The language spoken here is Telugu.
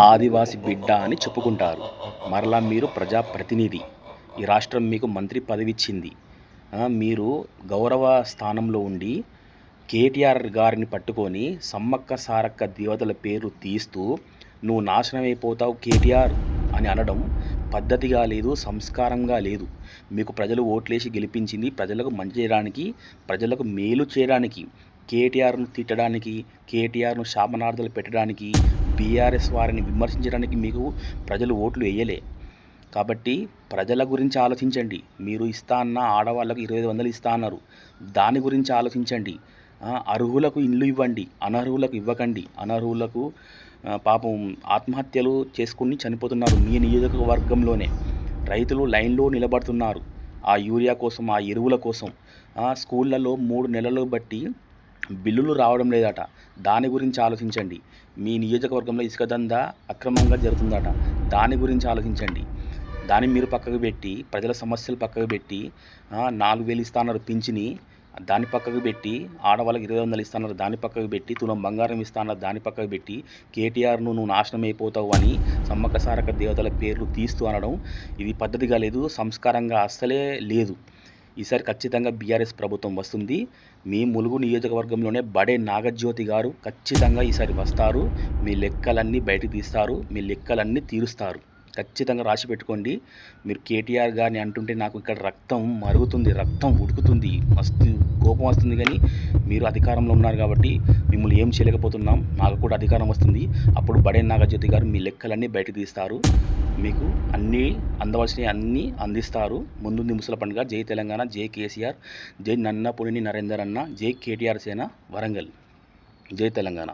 ఆదివాసి బిడ్డ అని చెప్పుకుంటారు. మరలా మీరు ప్రజాప్రతినిధి. ఈ రాష్ట్రం మీకు మంత్రి పదవి ఇచ్చింది మీరు గౌరవ స్థానంలో ఉండి కేటీఆర్ గారిని పట్టుకొని సమ్మక్క సారక్క దేవతల పేరు తీస్తూ నువ్వు నాశనం అయిపోతావు కేటీఆర్ అని అనడం పద్ధతిగా లేదు సంస్కారంగా లేదు. మీకు ప్రజలు ఓట్లేసి గెలిపించింది ప్రజలకు మంచి చేయడానికి ప్రజలకు మేలు చేయడానికి కేటీఆర్ను తిట్టడానికి కేటీఆర్ను శాపనార్థాలు పెట్టడానికి బీఆర్ఎస్ వారిని విమర్శించడానికి మీకు ప్రజలు ఓట్లు వేయలే. కాబట్టి ప్రజల గురించి ఆలోచించండి. మీరు ఇస్తా అన్న ఆడవాళ్ళకు ఇరవై ఐదు వందలు ఇస్తా అన్నారు. దాని గురించి ఆలోచించండి. అర్హులకు ఇల్లు ఇవ్వండి. అనర్హులకు ఇవ్వకండి. అనర్హులకు పాపం ఆత్మహత్యలు చేసుకుని చనిపోతున్నారు మీ నియోజకవర్గంలోనే. రైతులు లైన్లో నిలబడుతున్నారు. ఆ యూరియా కోసం ఆ ఎరువుల కోసం స్కూళ్ళలో మూడు నెలలు బట్టి బిల్లులు రావడం లేదట. దాని గురించి ఆలోచించండి. మీ నియోజకవర్గంలో ఇసుక దందా అక్రమంగా జరుగుతుందట. దాని గురించి ఆలోచించండి. దాన్ని మీరు పక్కకు పెట్టి ప్రజల సమస్యలు పక్కకు పెట్టి నాలుగు వేలు ఇస్తాన్నారు పింఛని దాన్ని పక్కకు పెట్టి ఆడవాళ్ళకి ఇరవై వందలు ఇస్తున్నారు దాన్ని పక్కకు పెట్టి తులం బంగారం ఇస్తాన్నారు దాన్ని పక్కకు పెట్టి కేటీఆర్ను నువ్వు నాశనం అయిపోతావు అని సమ్మక్క సారక దేవతల పేర్లు తీస్తూ అనడం ఇది పద్ధతిగా లేదు సంస్కారంగా అస్సలే లేదు. ఈసారి ఖచ్చితంగా బీఆర్ఎస్ ప్రభుత్వం వస్తుంది. మీ ములుగు నియోజకవర్గంలోనే బడే నాగజ్యోతి గారు ఖచ్చితంగా ఈసారి వస్తారు. మీ లెక్కలన్నీ బయటకు తీస్తారు. మీ లెక్కలన్నీ తీరుస్తారు. ఖచ్చితంగా రాసి పెట్టుకోండి. మీరు కేటీఆర్ గారిని అంటుంటే నాకు ఇక్కడ రక్తం మరుగుతుంది రక్తం ఉడుకుతుంది మస్తు కోపం వస్తుంది కానీ మీరు అధికారంలో ఉన్నారు కాబట్టి మిమ్మల్ని ఏం చేయలేకపోతున్నాం నాకు కూడా అధికారం వస్తుంది. అప్పుడు బడే నాగజ్యోతి గారు మీ లెక్కలన్నీ బయటకు తీస్తారు. మీకు అన్నీ అందవలసినవి అన్నీ అందిస్తారు. ముందుంది ముసల పండుగ జై తెలంగాణ జై కేసీఆర్ జై నన్న పుణిని నరేందర్ అన్న జై కేటీఆర్ సేన వరంగల్. జై తెలంగాణ.